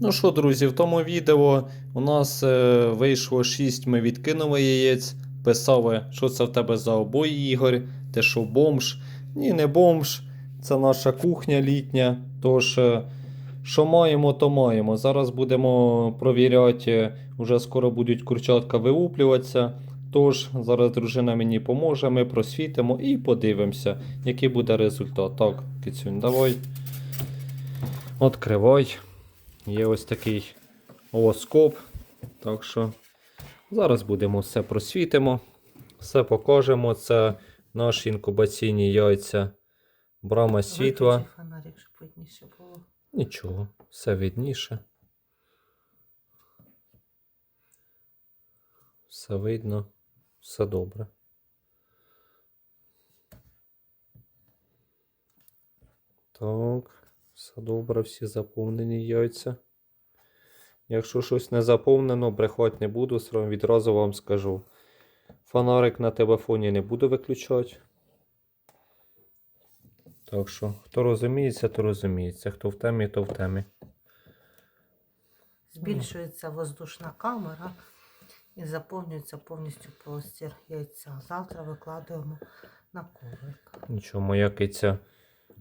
Ну що, друзі, в тому відео у нас е, вийшло 6, ми відкинули яєць. Писали, що це в тебе за обої, Ігор, ти що бомж? Ні, не бомж. Це наша кухня літня. Тож, е, що маємо, то маємо. Зараз будемо провіряти, вже скоро будуть курчатка вилуплюватися. Тож, зараз дружина мені поможе, ми просвітимо і подивимося, який буде результат. Так, Кицюнь, давай. Откривай. Є ось такий оскоп. Так що зараз будемо все просвітимо, все покажемо. Це наші інкубаційні яйця. Брама світла. Фонарик, щоб видніше було. Нічого, все видніше. Все видно, все добре. Так, все добре, всі заповнені яйця. Якщо щось не заповнено, брехати не буду, сразу відразу вам скажу. Фонарик на телефоні не буду виключати. Так що, хто розуміється, то розуміється. Хто в темі, то в темі. Збільшується воздушна камера і заповнюється повністю простір яйця. Завтра викладаємо на коврик. Нічого, моя киця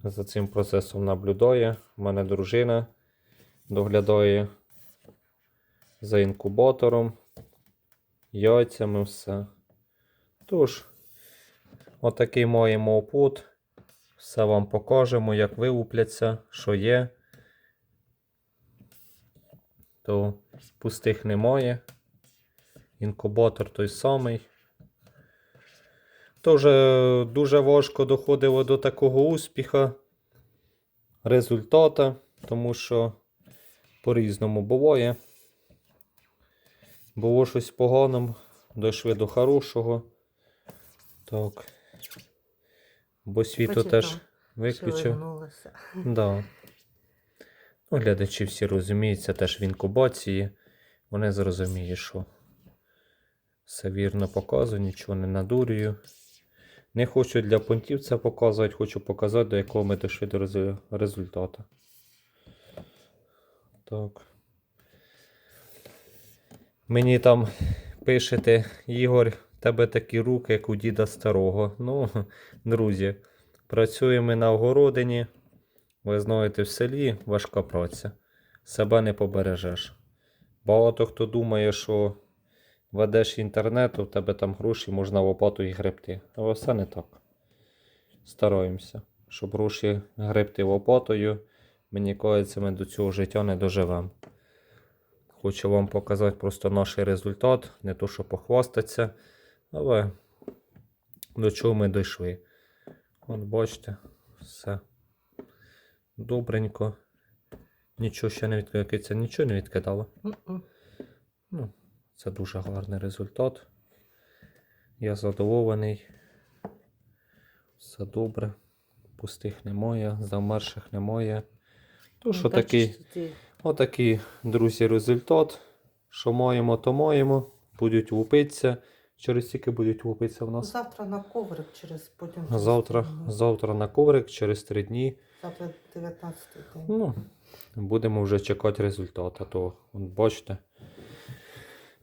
за цим процесом наблюдає. У мене дружина доглядає за інкубатором, яйцями, все. Тож, отакий маємо опут. Все вам покажемо, як вилупляться, що є. То пустих немає. Інкубатор той самий. Тож е, дуже важко доходило до такого успіху, результата, тому що по-різному буває. Було щось поганим, дійшли до хорошого. Так. Бо світло теж виключив. Да. Ну, глядачі всі розуміють, це теж в інкубації. Вони зрозуміють, що все вірно показую, нічого не надурюю. Не хочу для понтів це показувати, хочу показати, до якого ми дійшли до результату. Так. Мені там пишете, Ігор, тебе такі руки, як у діда старого. Ну, друзі, працюємо на огородині. Ви знаєте, в селі важка праця. Себе не побережеш. Багато хто думає, що ведеш інтернет, у тебе там гроші можна лопату і гребти. Але все не так. Стараємося, щоб гроші гребти лопатою. Мені кажеться, ми до цього життя не доживемо. Хочу вам показати просто наш результат, не то, що похвастатися, але до чого ми дійшли. От бачите, все добренько. Нічого ще не відкидається, нічого не відкидало. Мгм. Ну, це дуже гарний результат. Я задоволений. Все добре. Пустих немає, замерших немає. То що Ну, такий, отакий, друзі, результат. Що маємо, то маємо. Будуть лупитися. Через скільки будуть лупитися в нас? Завтра на коврик через потім. Завтра, завтра на коврик, через три дні. Завтра 19 день. Ну, будемо вже чекати результату. То, от бачите.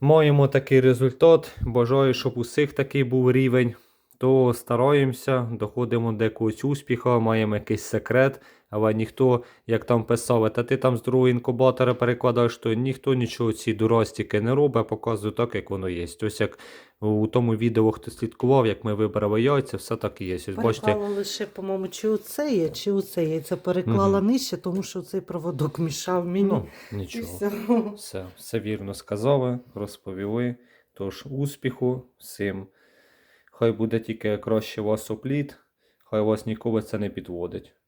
Маємо такий результат. Бажаю, щоб у всіх такий був рівень. То стараємося, доходимо до якогось успіху, маємо якийсь секрет, але ніхто, як там писав, та ти там з другого інкубатора перекладаєш, то ніхто нічого ці дурастики не робить, показує так, як воно є. Ось як у тому відео, хто слідкував, як ми вибрали яйця, все так і є. Ось бачите, Переклала лише, по-моєму, чи оце є, чи оце є. Це переклала Мгм. нижче, тому що цей проводок мішав мені. ну, І нічого. все. Все, все вірно сказали, розповіли. Тож успіху всім. Хай буде тільки краще вас опліт, хай вас ніколи це не підводить.